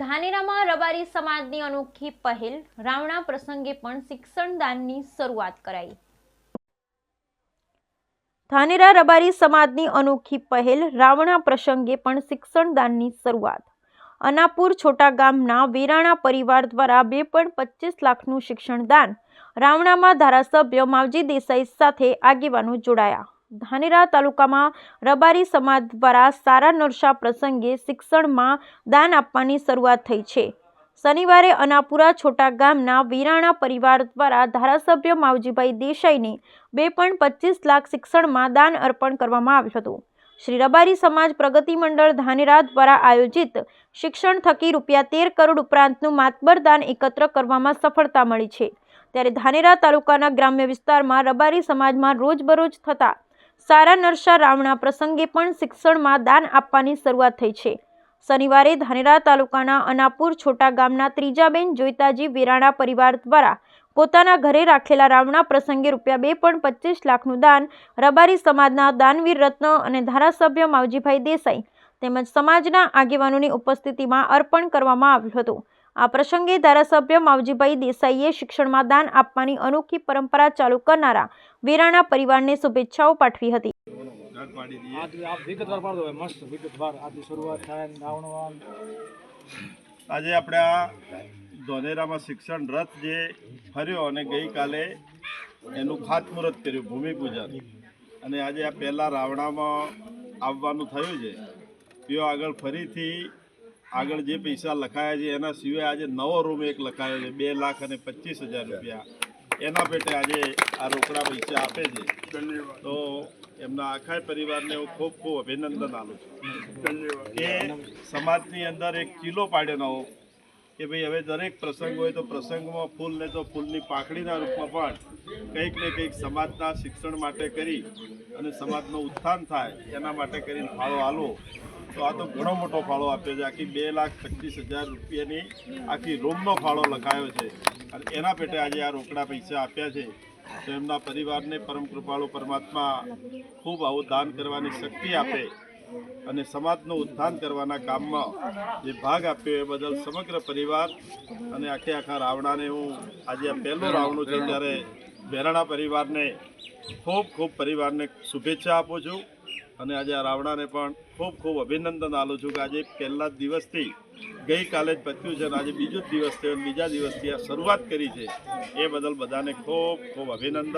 ધાનેરામાં રબારી સમાજની અનોખી પહેલ. રાવણા પ્રસંગે પણ શિક્ષણ દાનની શરૂઆત કરાઈ. ધાનેરા રબારી સમાજની અનોખી પહેલ. રાવણા પ્રસંગે પણ શિક્ષણ દાનની શરૂઆત. અનાપુર છોટા ગામના વેરાણા પરિવાર દ્વારા બે પોઈન્ટ પચીસ લાખનું શિક્ષણ દાન રાવણામાં ધારાસભ્ય માવજી દેસાઈ સાથે આગેવાનો જોડાયા. ધાનેરા તાલુકામાં રબારી સમાજ દ્વારા સારા નરસા પ્રસંગે શિક્ષણમાં દાન આપવાની શરૂઆત થઈ છે. શનિવારે અનાપુરા છોટા ગામના વીરાણા પરિવાર દ્વારા ધારાસભ્ય માવજીભાઈ દેસાઈને બે પોઈન્ટ પચીસ લાખ શિક્ષણમાં દાન અર્પણ કરવામાં આવ્યું હતું. શ્રી રબારી સમાજ પ્રગતિ મંડળ ધાનેરા દ્વારા આયોજિત શિક્ષણ થકી રૂપિયા તેર કરોડ ઉપરાંતનું માતબર દાન એકત્ર કરવામાં સફળતા મળી છે. ત્યારે ધાનેરા તાલુકાના ગ્રામ્ય વિસ્તારમાં રબારી સમાજમાં રોજબરોજ થતા સારા નરસા રાવણા પ્રસંગે પણ શિક્ષણમાં દાન આપવાની શરૂઆત થઈ છે. શનિવારે ધાનેરા તાલુકાના અનાપુર છોટા ગામના ત્રીજાબેન જોઈતાજી વિરાણા પરિવાર દ્વારા પોતાના ઘરે રાખેલા રાવણા પ્રસંગે રૂપિયા બે પોઈન્ટ પચીસ લાખનું દાન રબારી સમાજના દાનવીર રત્ન અને ધારાસભ્ય માવજીભાઈ દેસાઈ તેમજ સમાજના આગેવાનોની ઉપસ્થિતિમાં અર્પણ કરવામાં આવ્યું હતું. આ પ્રસંગે ધારાસભ્ય માવજીભાઈ દેસાઈએ શિક્ષણમાં દાન આપવાની અનોખી પરંપરા ચાલુ કરનારા વિરાણા પરિવારને શુભેચ્છાઓ પાઠવી હતી. આજે આપણે આ ધોનેરામાં શિક્ષણ રથ જે ફર્યો અને ગઈકાલે એનું ખાતમુહૂર્ત કર્યું ભૂમિપૂજન. અને આજે આ પહેલાં રાવણામાં આવવાનું થયું છે. તેઓ આગળ ફરીથી આગળ જે પૈસા લખાયા છે એના સિવાય આજે નવો રૂમ એક લખાયો છે બે લાખ અને પચીસ હજાર રૂપિયા. એના પેટે આજે આ રોકડા પૈસા આપે છે. તો એમના આખા પરિવારને હું ખૂબ ખૂબ અભિનંદન આપું છું. કે સમાજની અંદર એક ચીલો પાડ્યો નવો કે ભાઈ હવે દરેક પ્રસંગ હોય તો પ્રસંગમાં ફૂલ ને તો ફૂલની પાખડીના રૂપમાં પણ કંઈક ને કંઈક સમાજના શિક્ષણ માટે કરી અને સમાજનું ઉત્થાન થાય એના માટે કરીને ફાળો આલવો. તો આ તો ઘણો મોટો ફાળો આપ્યો છે. આખી બે લાખ પચીસ હજાર રૂપિયાની આખી રૂમનો ફાળો લખાયો છે. અને એના પેટે આજે આ રોકડા પૈસા આપ્યા છે. તો એમના પરિવારને પરમ કૃપાળુ પરમાત્મા ખૂબ આવું દાન કરવાની શક્તિ આપે અને સમાજનું ઉત્થાન કરવાના કામમાં જે ભાગ આપ્યો એ બદલ સમગ્ર પરિવાર અને આખે આખા રાવણાને હું આજે આ પહેલું રાવણું છે ત્યારે બેરાણા પરિવારને ખૂબ ખૂબ પરિવારને શુભેચ્છા આપું છું. અને આજે આ રાવણાને પણ ખૂબ ખૂબ અભિનંદન આલું છું કે આજે પહેલા જ દિવસથી ગઈકાલે જ પત્યું છે અને આજે બીજો જ દિવસ થયો બીજા દિવસથી આ શરૂઆત કરી છે. એ બદલ બધાને ખૂબ ખૂબ અભિનંદન.